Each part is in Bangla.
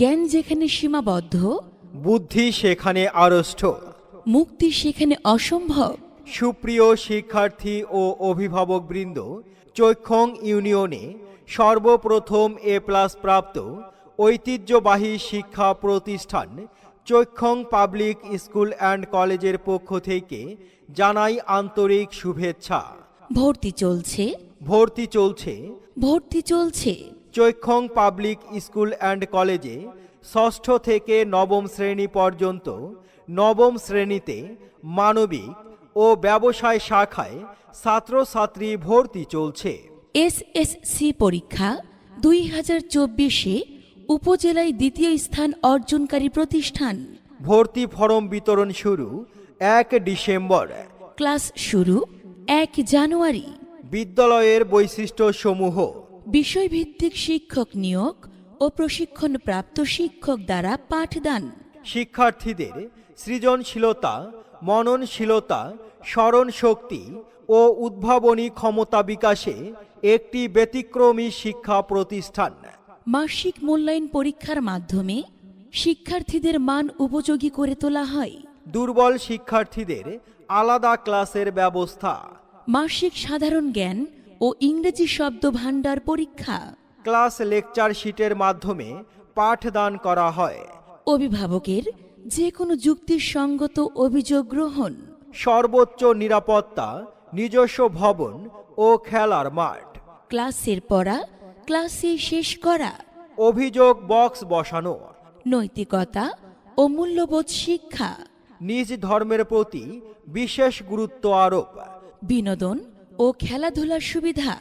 জ্ঞান যেখানে সীমাবদ্ধ বুদ্ধি সেখানে আড়ষ্ট মুক্তি সেখানে অসম্ভব। সুপ্রিয় শিক্ষার্থী ও অভিভাবকবৃন্দ চৈক্ষং ইউনিয়নে সর্বপ্রথম এ প্লাস প্রাপ্ত ঐতিহ্যবাহী শিক্ষা প্রতিষ্ঠান চৈক্ষং পাবলিক স্কুল অ্যান্ড কলেজের পক্ষ থেকে জানাই আন্তরিক শুভেচ্ছা। ভর্তি চলছে। ভর্তি চলছে। ভর্তি চলছে। চৈক্ষং পাবলিক স্কুল অ্যান্ড কলেজে ষষ্ঠ থেকে নবম শ্রেণি পর্যন্ত নবম শ্রেণীতে মানবিক ও ব্যবসায় শাখায় ছাত্রছাত্রী ভর্তি চলছে। এসএসসি পরীক্ষা দুই হাজার চব্বিশে উপজেলায় দ্বিতীয় স্থান অর্জনকারী প্রতিষ্ঠান। ভর্তি ফরম বিতরণ শুরু এক ডিসেম্বর। ক্লাস শুরু এক জানুয়ারি। বিদ্যালয়ের বৈশিষ্ট্যসমূহ বিষয়ভিত্তিক শিক্ষক নিয়োগ ও প্রশিক্ষণপ্রাপ্ত শিক্ষক দ্বারা পাঠদান। শিক্ষার্থীদের সৃজনশীলতা মননশীলতা স্মরণ শক্তি ও উদ্ভাবনী ক্ষমতা বিকাশে একটি ব্যতিক্রমী শিক্ষা প্রতিষ্ঠান। মাসিক মূল্যায়ন পরীক্ষার মাধ্যমে শিক্ষার্থীদের মান উপযোগী করে তোলা হয়। দুর্বল শিক্ষার্থীদের আলাদা ক্লাসের ব্যবস্থা। মাসিক সাধারণ জ্ঞান ও ইংরেজি শব্দ ভাণ্ডার পরীক্ষা। ক্লাস লেকচার শিটের মাধ্যমে পাঠদান করা হয়। অভিভাবকের যে কোনো যুক্তির সঙ্গত অভিযোগ গ্রহণ। সর্বোচ্চ নিরাপত্তা নিজস্ব ভবন ও খেলার মাঠ। ক্লাসের পড়া ক্লাসে শেষ করা। অভিযোগ বক্স বসানো। নৈতিকতা ও মূল্যবোধ শিক্ষা। নিজ ধর্মের প্রতি বিশেষ গুরুত্ব আরোপ। বিনোদন ও খেলাধুলার সুবিধা।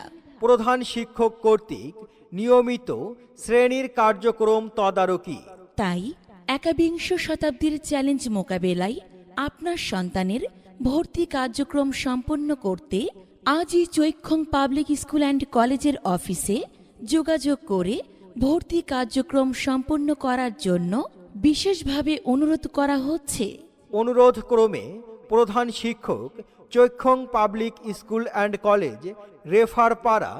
প্রধান শিক্ষক কর্তৃক নিয়মিত শ্রেণির কার্যক্রম তদারকি। তাই একাবিংশ শতাব্দীর চ্যালেঞ্জ মোকাবেলায় আপনার সন্তানের ভর্তি কার্যক্রম সম্পন্ন করতে আজই চৈক্ষং পাবলিক স্কুল অ্যান্ড কলেজের অফিসে যোগাযোগ করে ভর্তি কার্যক্রম সম্পন্ন করার জন্য বিশেষভাবে অনুরোধ করা হচ্ছে। অনুরোধ ক্রমে প্রধান শিক্ষক Chaikhyong public school and college Referpara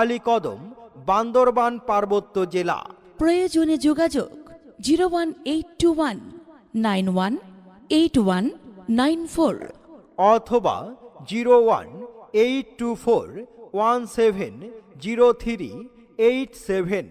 Alikadam Bandarban পার্বত্য জেলা। প্রয়োজনে যোগাযোগ zero one eight two one nine one eight one nine four. অথবা zero one eight two four one seven zero three eight seven.